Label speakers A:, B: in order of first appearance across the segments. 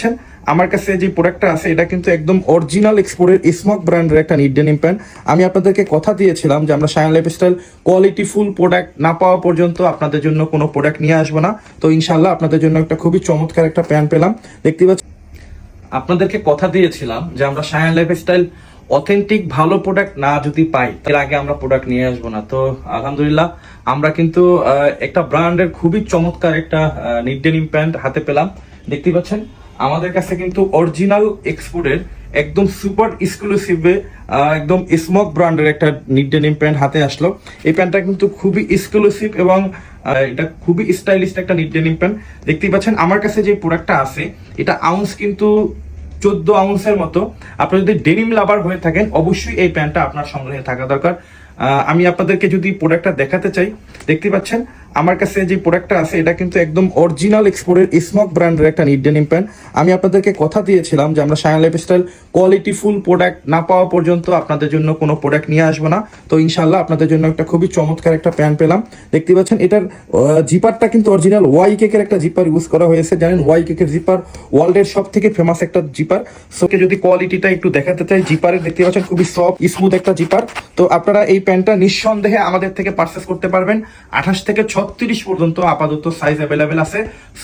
A: পাচ্ছেন। আমার কাছে যে প্রোডাক্টটা আছে, এটা কিন্তু একদম অরিজিনাল এক্সপোর্টের স্মক ব্র্যান্ডের একটা নিট ডেনিম প্যান্ট আমি আপনাদেরকে কথা দিয়েছিলাম যে আমরা Shayan lifestyle quality full product না পাওয়া পর্যন্ত আপনাদের জন্য কোনো প্রোডাক্ট নিয়ে আসব না। তো ইনশাল্লাহ আপনাদের জন্য একটা খুবই চমৎকার একটা প্যান্ট পেলাম। দেখতে পাচ্ছেন আপনাদেরকে কথা দিয়েছিলাম যে আমরা শায়ান লাইফস্টাইল অথেন্টিক ভালো প্রোডাক্ট না যদি পাই, এর আগে আমরা প্রোডাক্ট নিয়ে আসব না। তো আলহামদুলিল্লাহ আমরা কিন্তু একটা ব্র্যান্ডের খুবই চমৎকার একটা নিট ডেনিম প্যান্ট হাতে পেলাম। দেখতে পাচ্ছেন আমাদের কাছে কিন্তু অরিজিনাল এক্সপোর্টের একদম সুপার এক্সক্লুসিভে একদম স্মক ব্র্যান্ডের একটা নিট ডেনিম প্যান্ট হাতে আসলো। এই প্যান্টটা কিন্তু খুবই এক্সক্লুসিভ এবং এটা খুবই স্টাইলিশ একটা নিট ডেনিম প্যান্ট দেখতেই পাচ্ছেন, আমার কাছে যে প্রোডাক্টটা আছে, এটা আউন্স কিন্তু চোদ্দ আউন্সের মতো। আপনি যদি ডেনিম লাভার হয়ে থাকেন, অবশ্যই এই প্যান্টটা আপনার সংগ্রহে থাকা দরকার। আমি আপনাদেরকে যদি প্রোডাক্টটা দেখাতে চাই, দেখতে পাচ্ছেন? আমার কাছে যে প্রোডাক্টটা আছে, এটা কিন্তু একদম অরিজিনাল এক্সপোর্টের স্মক ব্র্যান্ডের একটা নিট ডেনিম প্যান্ট আমি আপনাদেরকে কথা দিয়েছিলাম যে আমরা Shayan lifestyle quality full product না পাওয়া পর্যন্ত আপনাদের জন্য কোনো প্রোডাক্ট নিয়ে আসব না। তো ইনশাল্লাহ আপনাদের জন্য একটা খুবই চমৎকার একটা প্যান্ট পেলাম। দেখতে পাচ্ছেন, এটার জিপারটা কিন্তু অরিজিনাল ওয়াই কেকের একটা জিপার ইউজ করা হয়েছে। জানেন ওয়াই কেকের জিপার ওয়ার্ল্ডের সব থেকে ফেমাস একটা জিপার সোকে যদি কোয়ালিটিটা একটু দেখাতে চাই জিপারের দেখতে পাচ্ছেন, খুবই সফট স্মুথ একটা জিপার তো আপনারা এই প্যান্টটা নিঃসন্দেহে আমাদের থেকে পারচেস করতে পারবেন। আঠাশ থেকে ছত্রিশ পর্যন্ত আপাতত সাইজ অ্যাভেলেবেল আছে।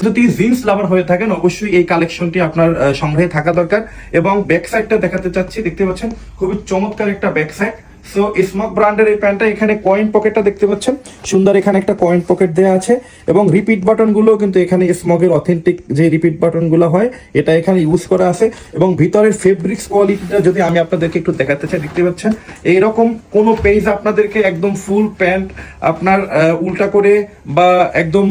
A: যদি জিন্স লাভার হয়ে থাকেন, অবশ্যই এই কালেকশনটি আপনার সংগ্রহে থাকা দরকার। এবং ব্যাক সাইডটা দেখাতে চাচ্ছি, দেখতে পাচ্ছেন? খুবই চমৎকার একটা ব্যাক সাইড সো স্মক ব্র্যান্ডের এই প্যান্টটা এখানে কয়েন পকেটটা দেখতে পাচ্ছেন। সুন্দর এখানে একটা কয়েন পকেট দেওয়া আছে এবং রিপিট বাটনগুলো কিন্তু এখানে স্মকের অথেন্টিক যে রিপিট বাটনগুলো হয়, এটা এখানে ইউজ করা আছে এবং ভিতরের ফেব্রিক্স কোয়ালিটিটা যদি আমি আপনাদেরকে একটু দেখাতে চাই, দেখতে পাচ্ছেন? এইরকম কোনো পেজ আপনাদেরকে একদম ফুল প্যান্ট আপনার উল্টা করে বা একদম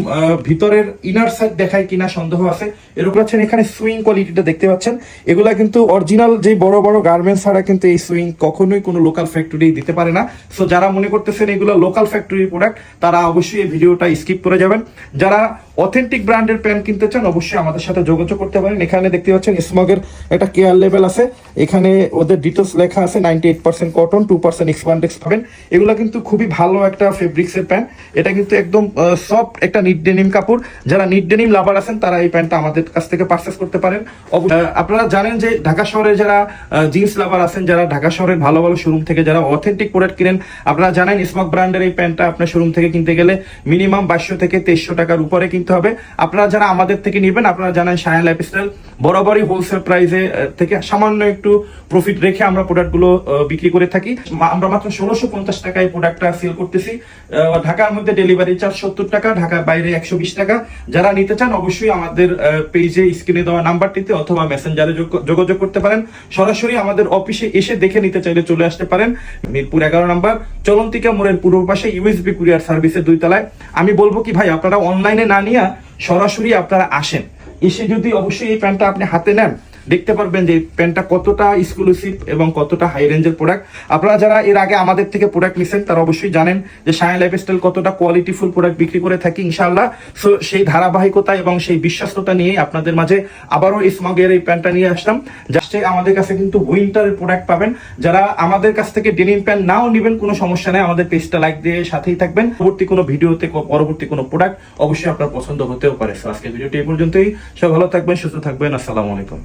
A: ভিতরের ইনার সাইড দেখায় কিনা সন্দেহ আছে। এরকম আছেন এখানে সুইং কোয়ালিটিটা দেখতে পাচ্ছেন। এগুলা কিন্তু অরিজিনাল যে বড় বড় গার্মেন্টস ছাড়া কিন্তু এই সুইং কখনোই কোনো লোকাল ফ্যাক্টরি দিতে পারে না। সো যারা মনে করতেছেন এগুলো লোকাল ফ্যাক্টরির প্রোডাক্ট তারা অবশ্যই এই ভিডিওটা স্কিপ করে যাবেন। যারা অথেন্টিক ব্র্যান্ডের প্যান্ট কিনতে চান, অবশ্যই আমাদের সাথে যোগাযোগ করতে পারেন। এখানে দেখতে পাচ্ছেন স্মগের একটা কেয়ার লেভেল আছে। এখানে ওদের ডিটেলস লেখা আছে ninety eight percent cotton two percent spandex পাবেন। এগুলো কিন্তু খুবই ভালো একটা ফেব্রিক্সের প্যান্ট এটা কিন্তু একদম সফট একটা নিট ডেনিম কাপড়। যারা নিট ডেনিম লাভার আছেন, তারা এই প্যান্টটা আমাদের কাছ থেকে পারচেস করতে পারেন। আপনারা জানেন যে ঢাকা শহরে যারা জিন্স লাভার আছেন, যারা ঢাকা শহরের ভালো ভালো শোরুম থেকে যারা অথেন্টিক প্রোডাক্ট কিনেন। আপনারা জানেন স্মক ব্র্যান্ডের এই প্যান্টটা আপনার শোরুম থেকে কিনতে গেলে মিনিমাম বাইশশো থেকে তেইশশো টাকার উপরে কিনতে হবে। আপনারা যারা আমাদের থেকে নেবেন, আপনারা জানেন সায়ান লাইফস্টাইল বরাবরই হোলসেল প্রাইসে থেকে সামান্য একটু প্রফিট রেখে আমরা প্রোডাক্টগুলো বিক্রি করে থাকি। আমরা মাত্র ষোলোশো পঞ্চাশ টাকায় প্রোডাক্টটা সেল করতেছি। ঢাকার মধ্যে ডেলিভারি চার্জ সত্তর টাকা, ঢাকার বাইরে একশো বিশ টাকা। যারা নিতে চান অবশ্যই আমাদের পেজে স্ক্রিনে দেওয়া নাম্বারটিতে অথবা মেসেঞ্জারে যোগাযোগ করতে পারেন। সরাসরি আমাদের অফিসে এসে দেখে নিতে চাইলে চলে আসতে পারেন। মিরপুর এগারো নাম্বার, চলন্তিকা মোড়ের পূর্ব পাশে ইউএসবি কুরিয়ার সার্ভিসের দুই তলায়। আমি বলব কি ভাই, আপনারা অনলাইনে না নিয়ে সরাসরি আপনারা আসেন। এসে যদি অবশ্যই এই প্যান্টটা আপনি হাতে নেন দেখতে পারবেন যে প্যান্টটা কতটা এক্সক্লুসিভ এবং কতটা হাই রেঞ্জের প্রোডাক্ট আপনারা যারা এর আগে আমাদের থেকে প্রোডাক্ট নিছেন তারা অবশ্যই জানেন যে শাইন লাইফস্টাইল কতটা কোয়ালিটিফুল প্রোডাক্ট বিক্রি করে থাকি ইনশাআল্লাহ। সো সেই ধারাবাহিকতা এবং সেই বিশ্বাসতা নিয়ে আপনাদের মাঝে আবারও স্মগের এই প্যান্টটা নিয়ে আসলাম। জাস্টে আমাদের কাছে কিন্তু উইন্টারের প্রোডাক্ট পাবেন। যারা আমাদের কাছ থেকে ডেনিম প্যান্ট নাও নেবেন কোনো সমস্যা নেই। আমাদের পেজটা লাইক দিয়ে সাথেই থাকবেন। পরবর্তী কোনো ভিডিওতে পরবর্তী কোনো প্রোডাক্ট অবশ্যই আপনার পছন্দ হতেও পারে। So, আজকের ভিডিওটি এই পর্যন্তই। সব ভালো থাকবেন সুস্থ থাকবেন। আসসালামু আলাইকুম।